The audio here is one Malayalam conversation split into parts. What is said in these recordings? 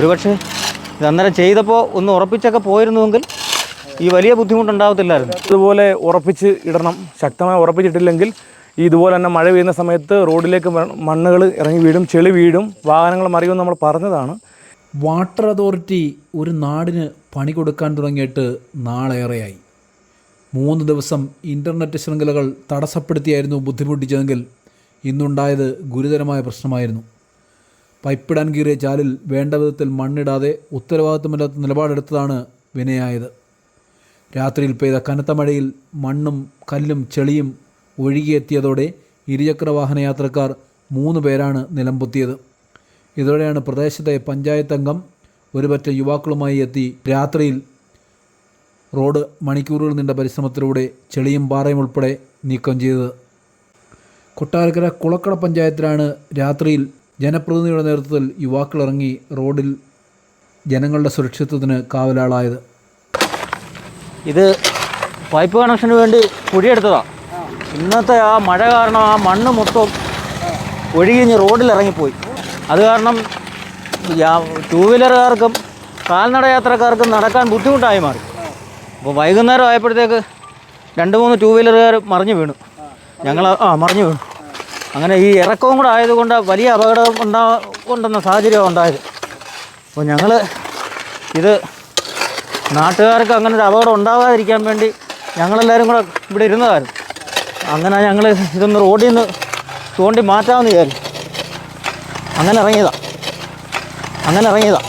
ഒരുപക്ഷെ ഇത് അന്നേരം ചെയ്തപ്പോൾ ഒന്ന് ഉറപ്പിച്ചൊക്കെ പോയിരുന്നുവെങ്കിൽ ഈ വലിയ ബുദ്ധിമുട്ടുണ്ടാകത്തില്ലായിരുന്നു ഇതുപോലെ ഉറപ്പിച്ച് ഇടണം. ശക്തമായി ഉറപ്പിച്ചിട്ടില്ലെങ്കിൽ ഈ ഇതുപോലെ തന്നെ മഴ പെയ്യുന്ന സമയത്ത് റോഡിലേക്ക് മണ്ണുകൾ ഇറങ്ങി വീഴും ചെളി വീഴും വാഹനങ്ങൾ മറിയും നമ്മൾ പറഞ്ഞതാണ്. വാട്ടർ അതോറിറ്റി ഒരു നാടിന് പണി കൊടുക്കാൻ തുടങ്ങിയിട്ട് നാളേറെയായി. മൂന്ന് ദിവസം ഇന്റർനെറ്റ് ശൃംഖലകൾ തടസ്സപ്പെടുത്തിയായിരുന്നു ബുദ്ധിമുട്ടിച്ചതെങ്കിൽ ഇന്നുണ്ടായത് ഗുരുതരമായ പ്രശ്നമായിരുന്നു. പൈപ്പിടാൻ കീറിയ ചാലിൽ വേണ്ട വിധത്തിൽ മണ്ണിടാതെ ഉത്തരവാദിത്വമില്ലാത്ത നിലപാടെടുത്തതാണ് വിനയായത്. രാത്രിയിൽ പെയ്ത കനത്ത മഴയിൽ മണ്ണും കല്ലും ചെളിയും ഒഴുകിയെത്തിയതോടെ ഇരുചക്ര വാഹന യാത്രക്കാർ മൂന്ന് പേരാണ് നിലംപൊത്തിയത്. ഇതോടെയാണ് പ്രദേശത്തെ പഞ്ചായത്ത് അംഗം ഒരുപറ്റ യുവാക്കളുമായി എത്തി രാത്രിയിൽ റോഡ് മണിക്കൂറുകൾ നീണ്ട പരിശ്രമത്തിലൂടെ ചെളിയും പാറയും ഉൾപ്പെടെ നീക്കം ചെയ്തത്. കൊട്ടാരക്കര കുളക്കട പഞ്ചായത്തിലാണ് രാത്രിയിൽ ജനപ്രതിനിധിയുടെ നേതൃത്വത്തിൽ യുവാക്കൾ ഇറങ്ങി റോഡിൽ ജനങ്ങളുടെ സുരക്ഷിതത്വത്തിന് കാവലാളായത്. ഇത് പൈപ്പ് കണക്ഷന് വേണ്ടി കുഴിയെടുത്തതാണ് ഇന്നത്തെ ആ മഴ കാരണം ആ മണ്ണ് മൊത്തം ഒഴുകിഞ്ഞ് റോഡിൽ ഇറങ്ങിപ്പോയി അത് കാരണം ടൂ വീലറുകാർക്കും കാൽനട യാത്രക്കാർക്കും നടക്കാൻ ബുദ്ധിമുട്ടായി മാറി. അപ്പോൾ വൈകുന്നേരം ആയപ്പോഴത്തേക്ക് രണ്ട് മൂന്ന് ടൂ വീലറുകാർ മറിഞ്ഞു വീണു. ഞങ്ങൾ ആ മറിഞ്ഞു വീണു. അങ്ങനെ ഈ ഇറക്കവും കൂടെ ആയതുകൊണ്ട് വലിയ അപകടം ഉണ്ടാ ഉണ്ടെന്ന സാഹചര്യം ഉണ്ടായത്. അപ്പോൾ ഞങ്ങൾ ഇത് നാട്ടുകാർക്ക് അങ്ങനെ ഒരു അപകടം ഉണ്ടാകാതിരിക്കാൻ വേണ്ടി ഞങ്ങളെല്ലാവരും കൂടെ ഇവിടെ ഇരുന്നതായിരുന്നു. അങ്ങനെ ഞങ്ങൾ ഇതൊന്ന് റോഡിൽ നിന്ന് തോണ്ടി മാറ്റാമെന്ന് വിചാരിച്ചു. അങ്ങനെ ഇറങ്ങിയതാ. അങ്ങനെ ഇറങ്ങിയതാ.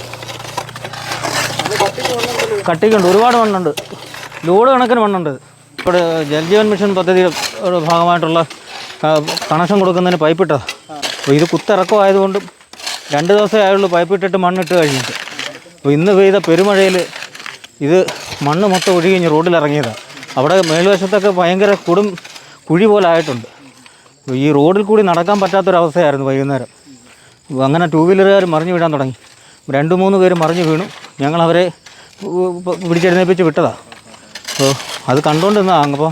കട്ടിക്കുണ്ട് ഒരുപാട് മണ്ണുണ്ട്. ലോഡ് കണക്കിന് മണ്ണുണ്ട്. ഇവിടെ ജൽജീവൻ മിഷൻ പദ്ധതിയുടെ ഭാഗമായിട്ടുള്ള കണക്ഷൻ കൊടുക്കുന്നതിന് പൈപ്പ് ഇട്ടതാണ് അപ്പോൾ ഇത് കുത്തിറക്കമായതുകൊണ്ട് രണ്ട് ദിവസമേ ആയുള്ളൂ പൈപ്പ് ഇട്ടിട്ട് മണ്ണിട്ട് കഴിഞ്ഞിട്ട്. അപ്പോൾ ഇന്ന് പെയ്ത പെരുമഴയിൽ ഇത് മണ്ണ് മൊത്തം ഒഴുകി കഴിഞ്ഞ് റോഡിൽ ഇറങ്ങിയതാണ് അവിടെ മേൽവശത്തൊക്കെ ഭയങ്കര കുടും കുഴി പോലെ ആയിട്ടുണ്ട്. ഈ റോഡിൽ കൂടി നടക്കാൻ പറ്റാത്തൊരവസ്ഥയായിരുന്നു വൈകുന്നേരം. അങ്ങനെ ടൂ വീലറുകാർ മറിഞ്ഞു വീഴാൻ തുടങ്ങി. രണ്ട് മൂന്ന് പേര് മറിഞ്ഞു വീണു. ഞങ്ങൾ അവരെ വിട്ടതാണ് അപ്പോൾ അത് കണ്ടുകൊണ്ടിരുന്നതാണ് അപ്പോൾ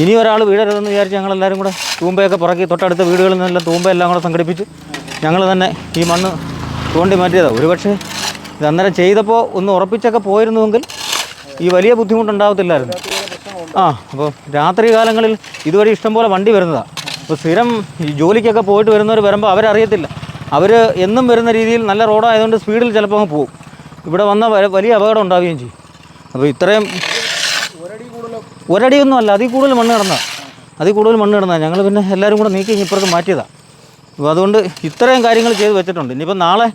ഇനി ഒരാൾ വീടരുതെന്ന് വിചാരിച്ച് ഞങ്ങളെല്ലാവരും കൂടെ തൂമ്പയൊക്കെ പുറക്കി തൊട്ടടുത്ത വീടുകളിൽ നിന്നെല്ലാം തൂമ്പയെല്ലാം കൂടെ സംഘടിപ്പിച്ച് ഞങ്ങൾ തന്നെ ഈ മണ്ണ് തോണ്ടി മാറ്റിയതാണ് ഒരുപക്ഷെ ഇത് അന്നേരം ചെയ്തപ്പോൾ ഒന്ന് ഉറപ്പിച്ചൊക്കെ പോയിരുന്നുവെങ്കിൽ ഈ വലിയ ബുദ്ധിമുട്ടുണ്ടാകത്തില്ലായിരുന്നു ആ അപ്പോൾ രാത്രി കാലങ്ങളിൽ ഇതുവഴി ഇഷ്ടംപോലെ വണ്ടി വരുന്നതാണ് അപ്പോൾ സ്ഥിരം ജോലിക്കൊക്കെ പോയിട്ട് വരുന്നവർ വരുമ്പോൾ അവരറിയത്തില്ല. അവർ എന്നും വരുന്ന രീതിയിൽ നല്ല റോഡായതുകൊണ്ട് സ്പീഡിൽ ചിലപ്പോൾ അങ്ങ് പോകും ഇവിടെ വന്ന വലിയ അപകടം ഉണ്ടാവുകയും ചെയ്യും. അപ്പോൾ ഇത്രയും ഒരടിയൊന്നും അല്ല അതിൽ കൂടുതൽ മണ്ണ് കിടന്നതാണ് അതിൽ കൂടുതൽ മണ്ണ് കിടന്നതാണ് ഞങ്ങൾ പിന്നെ എല്ലാവരും കൂടെ നീക്കി ഇപ്പുറത്ത് മാറ്റിയതാണ് അപ്പോൾ അതുകൊണ്ട് ഇത്രയും കാര്യങ്ങൾ ചെയ്ത് വെച്ചിട്ടുണ്ട്. ഇനിയിപ്പോൾ നാളെ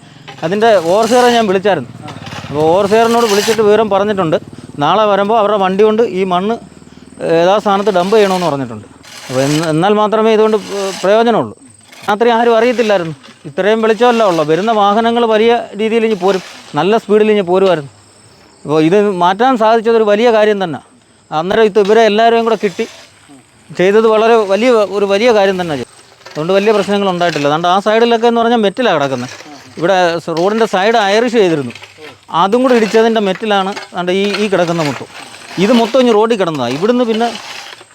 അതിന്റെ ഓവർസിയറെ ഞാൻ വിളിച്ചായിരുന്നു. അപ്പോൾ ഓവർസിയറിനോട് വിളിച്ചിട്ട് വിവരം പറഞ്ഞിട്ടുണ്ട്. നാളെ വരുമ്പോൾ അവരുടെ വണ്ടി കൊണ്ട് ഈ മണ്ണ് ഏതാ സ്ഥാനത്ത് ഡംപ് ചെയ്യണമെന്ന് പറഞ്ഞിട്ടുണ്ട്. അപ്പോൾ എന്നാൽ മാത്രമേ ഇതുകൊണ്ട് പ്രയോജനമുള്ളൂ. അത്രയും ആരും അറിയത്തില്ലായിരുന്നു. ഇത്രയും വെളിച്ചമല്ല ഉള്ളൂ വരുന്ന വാഹനങ്ങൾ വലിയ രീതിയിൽ ഇനി പോരും. നല്ല സ്പീഡിൽ ഇനി പോരുമായിരുന്നു. അപ്പോൾ ഇത് മാറ്റാൻ സാധിച്ചതൊരു വലിയ കാര്യം തന്നെ. അന്നേരം ഇത് ഇവരെ എല്ലാവരെയും കൂടെ കിട്ടി. ചെയ്തത് വളരെ വലിയ ഒരു വലിയ കാര്യം തന്നെ അതുകൊണ്ട് വലിയ പ്രശ്നങ്ങൾ ഉണ്ടായിട്ടില്ല. അതുകൊണ്ട് ആ സൈഡിലൊക്കെ എന്ന് പറഞ്ഞാൽ മെറ്റിലാണ് കിടക്കുന്നത് ഇവിടെ റോഡിന്റെ സൈഡ് അയറിഷ് ചെയ്തിരുന്നു. അതും കൂടെ ഇടിച്ചതിന്റെ മെറ്റിലാണ് അതുകൊണ്ട് ഈ ഈ കിടക്കുന്ന മൊത്തം ഇത് മൊത്തം ഇനി റോഡിൽ കിടന്നതാണ് ഇവിടുന്ന് പിന്നെ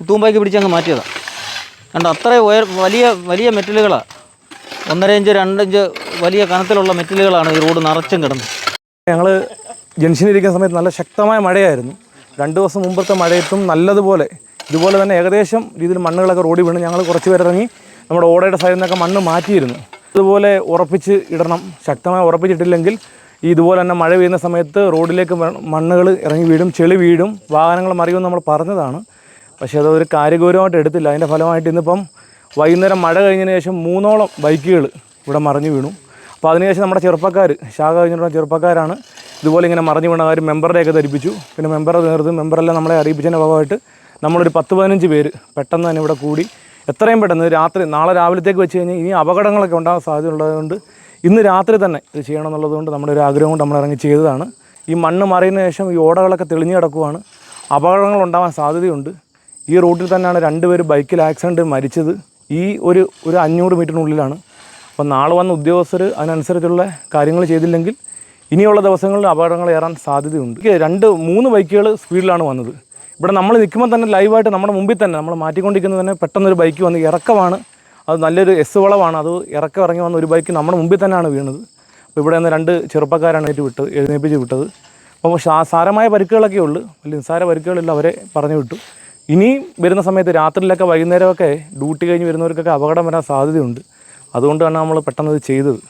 തൂമ്പാക്കി പിടിച്ചങ്ങ് മാറ്റിയതാണ് കണ്ടോ? അത്രയും ഉയർ വലിയ വലിയ മെറ്റലുകളാണ് ഒന്നര ഇഞ്ച് രണ്ടിഞ്ച് വലിയ കനത്തിലുള്ള മെറ്റലുകളാണ് ഈ റോഡ് നിറച്ചും കിടന്നത്. ഞങ്ങൾ ജംഗ്ഷനിൽ ഇരിക്കുന്ന സമയത്ത് നല്ല ശക്തമായ മഴയായിരുന്നു. രണ്ട് ദിവസം മുമ്പത്തെ മഴയത്തും നല്ലതുപോലെ ഇതുപോലെ തന്നെ ഏകദേശം രീതിയിൽ മണ്ണുകളൊക്കെ റോഡി വീണ് ഞങ്ങൾ കുറച്ച് പേരിറങ്ങി നമ്മുടെ ഓടയുടെ സൈഡിൽ നിന്നൊക്കെ മണ്ണ് മാറ്റിയിരുന്നു. അതുപോലെ ഉറപ്പിച്ച് ഇടണം. ശക്തമായി ഉറപ്പിച്ചിട്ടില്ലെങ്കിൽ ഈ ഇതുപോലെ തന്നെ മഴ പെയ്യുന്ന സമയത്ത് റോഡിലേക്ക് മണ്ണുകൾ ഇറങ്ങി വീടും ചെളി വീടും വാഹനങ്ങൾ മറിയുമെന്ന് നമ്മൾ പറഞ്ഞതാണ്. പക്ഷേ അതൊരു കാര്യഗൗരവമായിട്ട് എടുത്തില്ല. അതിന്റെ ഫലമായിട്ട് ഇന്നിപ്പം വൈകുന്നേരം മഴ കഴിഞ്ഞതിന് ശേഷം മൂന്നോളം ബൈക്കുകൾ ഇവിടെ മറിഞ്ഞു വീണു. അപ്പോൾ അതിനുശേഷം നമ്മുടെ ചെറുപ്പക്കാർ ശാഖ കഴിഞ്ഞിട്ടുള്ള ചെറുപ്പക്കാരാണ് ഇതുപോലെ ഇങ്ങനെ മറിഞ്ഞു വീണ കാര്യം മെമ്പറുടെയൊക്കെ ധരിപ്പിച്ചു. പിന്നെ മെമ്പറെ നേതൃത്വം മെമ്പറെല്ലാം നമ്മളെ അറിയിപ്പിച്ചതിന്റെ ഭാഗമായിട്ട് നമ്മളൊരു പത്ത് പതിനഞ്ച് പേര് പെട്ടെന്ന് തന്നെ ഇവിടെ കൂടി. എത്രയും പെട്ടെന്ന് രാത്രി നാളെ രാവിലത്തേക്ക് വെച്ച് കഴിഞ്ഞാൽ ഇനി അപകടങ്ങളൊക്കെ ഉണ്ടാകാൻ സാധ്യത ഉള്ളതുകൊണ്ട് ഇന്ന് രാത്രി തന്നെ ഇത് ചെയ്യണം എന്നുള്ളതുകൊണ്ട് നമ്മുടെ ഒരു ആഗ്രഹം കൊണ്ട് നമ്മൾ ഇറങ്ങി ചെയ്തതാണ്. ഈ മണ്ണ് മറിയുന്ന ശേഷം ഈ ഓടകളൊക്കെ തെളിഞ്ഞു കിടക്കുവാണ്. അപകടങ്ങൾ ഉണ്ടാവാൻ സാധ്യതയുണ്ട്. ഈ റൂട്ടിൽ തന്നെയാണ് രണ്ടുപേർ ബൈക്കിൽ ആക്സിഡന്റ് മരിച്ചത്. ഈ ഒരു ഒരു അഞ്ഞൂറ് മീറ്ററിനുള്ളിലാണ്. അപ്പോൾ നാളെ വന്ന ഉദ്യോഗസ്ഥർ അതിനനുസരിച്ചുള്ള കാര്യങ്ങൾ ചെയ്തില്ലെങ്കിൽ ഇനിയുള്ള ദിവസങ്ങളിൽ അപകടങ്ങൾ ഏറാൻ സാധ്യതയുണ്ട്. രണ്ട് മൂന്ന് ബൈക്കുകൾ സ്പീഡിലാണ് വന്നത്. ഇവിടെ നമ്മൾ നിൽക്കുമ്പോൾ തന്നെ ലൈവായിട്ട് നമ്മുടെ മുമ്പിൽ തന്നെ നമ്മൾ മാറ്റിക്കൊണ്ടിരിക്കുന്നത് തന്നെ പെട്ടെന്നൊരു ബൈക്ക് വന്ന് ഇറക്കമാണ്. അത് നല്ലൊരു എസ് വളവാണ്. അത് ഇറക്കം ഇറങ്ങി വന്ന ഒരു ബൈക്ക് നമ്മുടെ മുമ്പിൽ തന്നെയാണ് വീണത്. അപ്പോൾ ഇവിടെ നിന്ന് രണ്ട് ചെറുപ്പക്കാരാണ് ഏറ്റു വിട്ട് എഴുന്നേപ്പിച്ച് വിട്ടത്. അപ്പോൾ സാരമായ പരിക്കുകളൊക്കെ ഉള്ളു. വലിയ നിസ്സാര പരിക്കുകളില്ല അവരെ പറഞ്ഞു വിട്ടു. ഇനിയും വരുന്ന സമയത്ത് രാത്രിയിലൊക്കെ വൈകുന്നേരമൊക്കെ ഡ്യൂട്ടി കഴിഞ്ഞ് വരുന്നവർക്കൊക്കെ അപകടം വരാൻ സാധ്യതയുണ്ട്. അതുകൊണ്ടാണ് നമ്മൾ പെട്ടെന്ന് ഇത് ചെയ്തത്.